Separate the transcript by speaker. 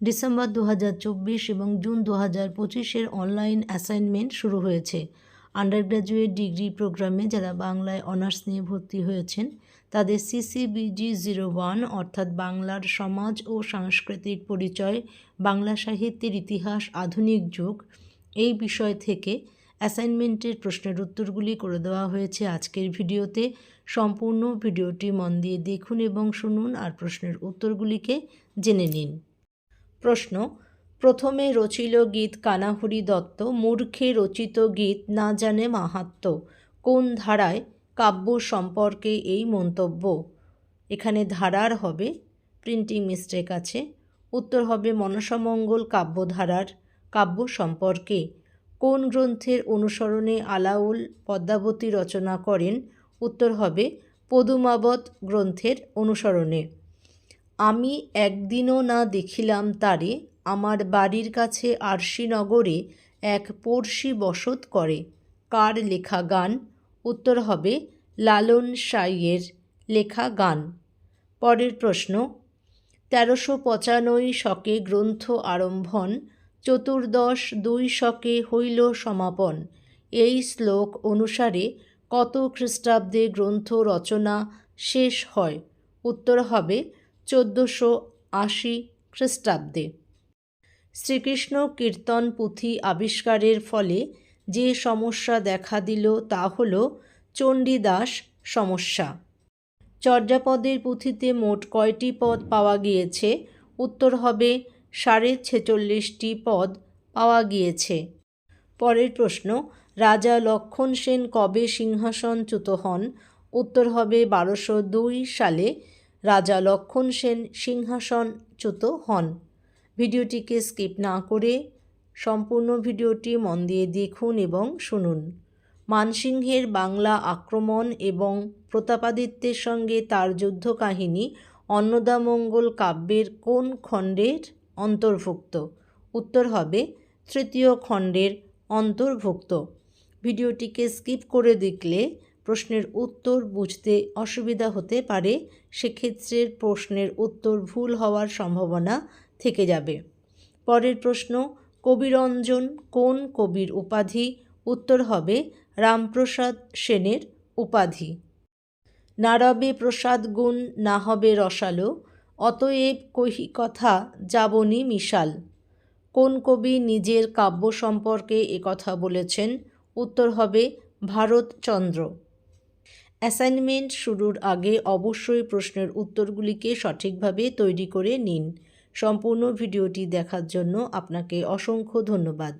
Speaker 1: December দু হাজার চব্বিশ এবং জুন দু হাজার পঁচিশের অনলাইন অ্যাসাইনমেন্ট শুরু হয়েছে। আন্ডার গ্র্যাজুয়েট ডিগ্রি প্রোগ্রামে যারা বাংলায় অনার্স নিয়ে ভর্তি হয়েছেন, তাদের সিসিবিজি জিরো ওয়ান অর্থাৎ বাংলার সমাজ ও সাংস্কৃতিক পরিচয়, বাংলা সাহিত্যের ইতিহাস, আধুনিক যুগ, এই বিষয় থেকে অ্যাসাইনমেন্টের প্রশ্নের উত্তরগুলি করে দেওয়া হয়েছে আজকের ভিডিওতে। সম্পূর্ণ ভিডিওটি মন দিয়ে দেখুন এবং শুনুন আর প্রশ্নের উত্তরগুলিকে জেনে নিন। প্রশ্ন, প্রথমে রচিল গীত কানাহুরি দত্ত, মূর্খে রচিত গীত না জানে মাহাত্ম, কোন ধারায় কাব্য সম্পর্কে এই মন্তব্য? এখানে ধারার হবে প্রিন্টিং মিস্টেক আছে, উত্তর হবে মনসামঙ্গল কাব্যধারার কাব্য সম্পর্কে, কোন গ্রন্থের অনুসরণে আলাউল পদ্মাবতী রচনা করেন? উত্তর হবে পদুমাবত গ্রন্থের অনুসরণে। আমি একদিনও না দেখিলাম তারে, আমার বাড়ির কাছে আরশিনগরে এক পড়শি বসত করে। কার লেখা গান? উত্তর হবে লালন সাইয়ের লেখা গান। পরের প্রশ্ন, তেরোশো পঁচানব্বই শকে গ্রন্থ আরম্ভন, চতুর্দশ দুই শকে হইল সমাপন। এই শ্লোক অনুসারে কত খ্রিস্টাব্দে গ্রন্থ রচনা শেষ হয়? উত্তর হবে চোদ্দোশো আশি খ্রিস্টাব্দে। শ্রীকৃষ্ণ কীর্তন পুঁথি আবিষ্কারের ফলে যে সমস্যা দেখা দিল তা হল চণ্ডীদাস সমস্যা। চর্যাপদের পুঁথিতে মোট কয়টি পদ পাওয়া গিয়েছে? উত্তর হবে, সাড়ে ছেচল্লিশটি পদ পাওয়া গিয়েছে। পরের প্রশ্ন, রাজা লক্ষণ সেন কবে সিংহাসনচ্যুত হন? উত্তর হবে, বারোশো দুই সালে রাজা লক্ষণ সেন সিংহাসনচ্যুত হন। ভিডিওটিকে স্কিপ না করে সম্পূর্ণ ভিডিওটি মন দিয়ে দেখুন এবং শুনুন। মানসিংহের বাংলা আক্রমণ এবং প্রতাপাদিত্যের সঙ্গে তার যুদ্ধ কাহিনী অন্নদামঙ্গল কাব্যের কোন খণ্ডের অন্তর্ভুক্ত? উত্তর হবে, তৃতীয় খণ্ডের অন্তর্ভুক্ত। ভিডিওটিকে স্কিপ করে দেখলে প্রশ্নের উত্তর বুঝতে অসুবিধা হতে পারে, সেক্ষেত্রে প্রশ্নের উত্তর ভুল হওয়ার সম্ভাবনা থেকে যাবে। পরের প্রশ্ন, কবিরঞ্জন কোন কবির উপাধি? উত্তর হবে, রামপ্রসাদ সেনের উপাধি। নারবে প্রসাদ গুণ, না হবে রসালো, অতএব কহি কথা, যাবনি মিশাল। কোন কবি নিজের কাব্য সম্পর্কে একথা বলেছেন? উত্তর হবে, ভারতচন্দ্র। অ্যাসাইনমেন্ট শুরুর আগে অবশ্যই প্রশ্নের উত্তরগুলিকে সঠিকভাবে তৈরি করে নিন। সম্পূর্ণ ভিডিওটি দেখার জন্য আপনাকে অসংখ্য ধন্যবাদ।